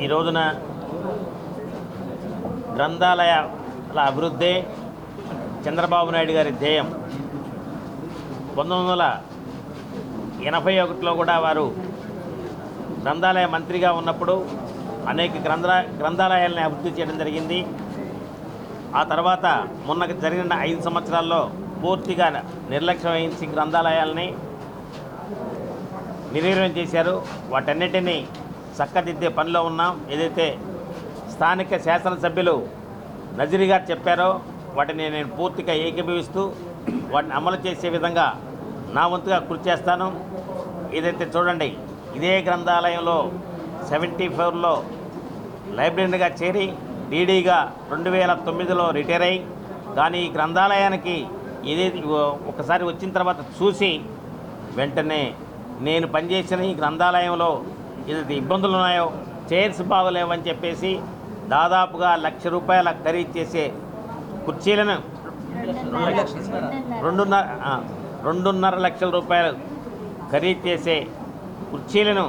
ఈ- రోజున గ్రంథాలయాల అభివృద్ధి చంద్రబాబు నాయుడు గారి ధ్యేయం. పంతొమ్మిది వందల ఎనభై ఒకటిలో కూడా వారు గ్రంథాలయ మంత్రిగా ఉన్నప్పుడు అనేక గ్రంథ గ్రంథాలయాలని అభివృద్ధి చేయడం జరిగింది. ఆ తర్వాత మొన్న జరిగిన ఐదు సంవత్సరాల్లో పూర్తిగా నిర్లక్ష్యం వహించి గ్రంథాలయాలని నిర్వీర్యం చేశారు. వాటన్నిటినీ చక్కదిద్దే పనిలో ఉన్నాం. ఏదైతే స్థానిక శాసనసభ్యులు నజరీ గారు చెప్పారో వాటిని నేను పూర్తిగా ఏకీభవిస్తూ వాటిని అమలు చేసే విధంగా నా వంతుగా కృషి చేస్తాను. ఏదైతే చూడండి ఇదే గ్రంథాలయంలో సెవెంటీ ఫోర్లో లైబ్రరీగా చేరి డీడీగా రెండు వేల తొమ్మిదిలో రిటైర్ అయ్యి కానీ ఈ గ్రంథాలయానికి ఏదైతే ఒకసారి వచ్చిన తర్వాత చూసి వెంటనే నేను పనిచేసిన ఈ గ్రంథాలయంలో ఏదైతే ఇబ్బందులు ఉన్నాయో చైర్స్ బాగలేవని చెప్పేసి దాదాపుగా లక్ష రూపాయల ఖరీదు చేసే కుర్చీలను రెండున్నర రెండున్నర లక్షల రూపాయలు ఖరీదు చేసే కుర్చీలను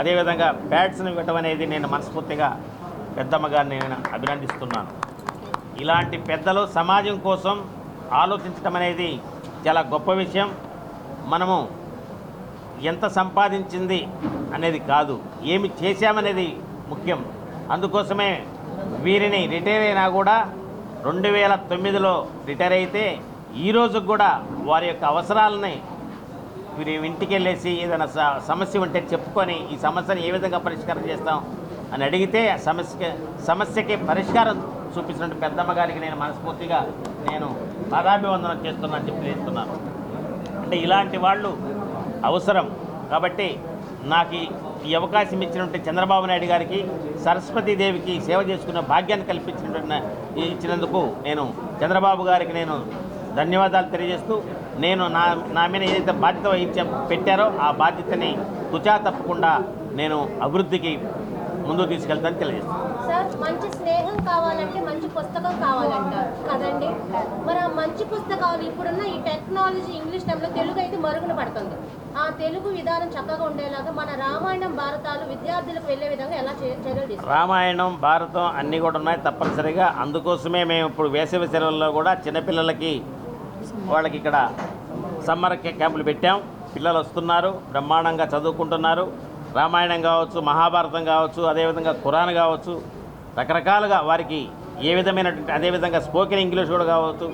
అదేవిధంగా బ్యాట్స్ను ఇవ్వటం అనేది నేను మనస్ఫూర్తిగా పెద్దమ్మగా నేను అభినందిస్తున్నాను. ఇలాంటి పెద్దలు సమాజం కోసం ఆలోచించడం అనేది చాలా గొప్ప విషయం. మనము ఎంత సంపాదించింది అనేది కాదు. ఏమి చేశామనేది ముఖ్యం. అందుకోసమే వీరిని రిటైర్ అయినా కూడా రెండు వేల తొమ్మిదిలో రిటైర్ అయితే ఈ కూడా వారి యొక్క అవసరాలని వీరి ఇంటికి వెళ్ళేసి ఏదైనా సమస్య ఉంటే చెప్పుకొని ఈ సమస్యను ఏ విధంగా పరిష్కారం చేస్తాం అని అడిగితే ఆ సమస్యకి పరిష్కారం చూపించినట్టు పెద్దమ్మ గారికి నేను మనస్ఫూర్తిగా నేను పాదాభివందనం చేస్తున్నాను చెప్పి చేస్తున్నాను అంటే ఇలాంటి వాళ్ళు అవసరం. కాబట్టి నాకు ఈ- అవకాశం ఇచ్చినటువంటి చంద్రబాబు నాయుడు గారికి సరస్వతీదేవికి సేవ చేసుకున్న భాగ్యాన్ని కల్పించినటువంటి ఇచ్చినందుకు నేను చంద్రబాబు గారికి నేను ధన్యవాదాలు తెలియజేస్తూ నేను నా నా మీద ఏదైతే బాధ్యత వహించ పెట్టారో ఆ బాధ్యతని తుచా తప్పకుండా నేను అభివృద్ధికి ముందుకు తీసుకెళ్తాను తెలియజేస్తాను సార్ మంచి స్నేహం కావాలంటే మంచి పుస్తకం కావాలంటారు కదండి? మరి ఆ మంచి పుస్తకాలు ఇప్పుడున్న ఈ టెక్నాలజీ ఇంగ్లీష్ టైంలో తెలుగు అయితే మరుగున పడుతుంది. ఆ తెలుగు విధానం చక్కగా ఉండేలాగా మన రామాయణం భారతాలు విద్యార్థులకు వెళ్ళే విధంగా ఎలా చర్యలు రామాయణం భారతం అన్నీ కూడా ఉన్నాయి తప్పనిసరిగా. అందుకోసమే మేము ఇప్పుడు వేసవి సెలవుల్లో కూడా చిన్నపిల్లలకి వాళ్ళకి ఇక్కడ సమ్మర్ క్యాంపులు పెట్టాం. పిల్లలు వస్తున్నారు బ్రహ్మాండంగా చదువుకుంటున్నారు. రామాయణం కావచ్చు మహాభారతం కావచ్చు అదేవిధంగా ఖురాన్ కావచ్చు రకరకాలుగా వారికి ఏ విధమైనటువంటి అదేవిధంగా స్పోకెన్ ఇంగ్లీష్ కూడా కావచ్చు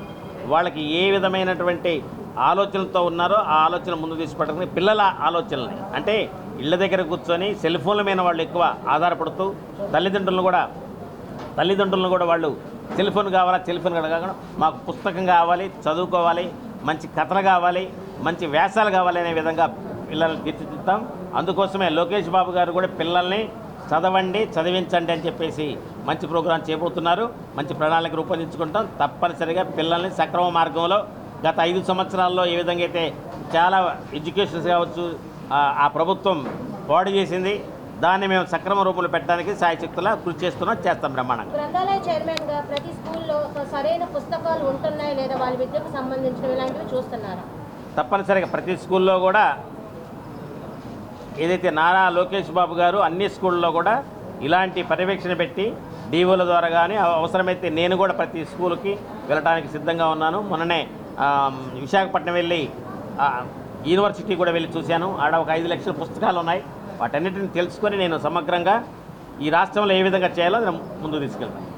వాళ్ళకి ఏ విధమైనటువంటి ఆలోచనలతో ఉన్నారో ఆ ఆలోచన ముందు తీసుకుపట్టుకుని పిల్లల ఆలోచనల్ని. అంటే ఇళ్ళ దగ్గర కూర్చొని సెల్ ఫోన్ల మీద వాళ్ళు ఎక్కువ ఆధారపడుతూ తల్లిదండ్రులను కూడా తల్లిదండ్రులను కూడా వాళ్ళు సెల్ ఫోన్ కావాలా సెల్ ఫోన్ కూడా కాకుండా మాకు పుస్తకం కావాలి చదువుకోవాలి మంచి కథలు కావాలి మంచి వ్యాసాలు కావాలి అనే విధంగా పిల్లల్ని తీర్చిదిద్దాం. అందుకోసమే లోకేష్ బాబు గారు కూడా పిల్లల్ని చదవండి చదివించండి అని చెప్పేసి మంచి ప్రోగ్రాం చేయబోతున్నారు మంచి ప్రణాళిక రూపొందించుకుంటాం. తప్పనిసరిగా పిల్లల్ని సక్రమ మార్గంలో గత ఐదు సంవత్సరాల్లో ఏ విధంగా అయితే చాలా ఎడ్యుకేషన్స్ కావచ్చు ఆ- ప్రభుత్వం పాడు చేసింది దాన్ని మేము సక్రమ రూపంలో పెట్టడానికి సాయశక్తులా కృషి చేస్తున్నాం చేస్తాం బ్రహ్మాండంగా. గ్రంథాలయ చైర్మన్గా ప్రతి స్కూల్లో సరైన పుస్తకాలు ఉంటున్నాయి లేదా వాళ్ళ విద్యకు సంబంధించిన ఇలాంటివి చూస్తున్నారా? తప్పనిసరిగా ప్రతి స్కూల్లో కూడా ఏదైతే నారా లోకేష్ బాబు గారు అన్ని స్కూళ్ళలో కూడా ఇలాంటి పర్యవేక్షణ పెట్టి డీఓల ద్వారా కానీ అవ- అవసరమైతే నేను కూడా ప్రతి స్కూల్కి వెళ్ళడానికి సిద్ధంగా ఉన్నాను. మొన్ననే విశాఖపట్నం వెళ్ళి యూనివర్సిటీ కూడా వెళ్ళి చూశాను. ఆడ ఒక ఐదు లక్షల పుస్తకాలు ఉన్నాయి. వాటన్నిటిని తెలుసుకొని నేను సమగ్రంగా ఈ రాష్ట్రంలో ఏ విధంగా చేయాలో ముందుకు తీసుకెళ్తాను.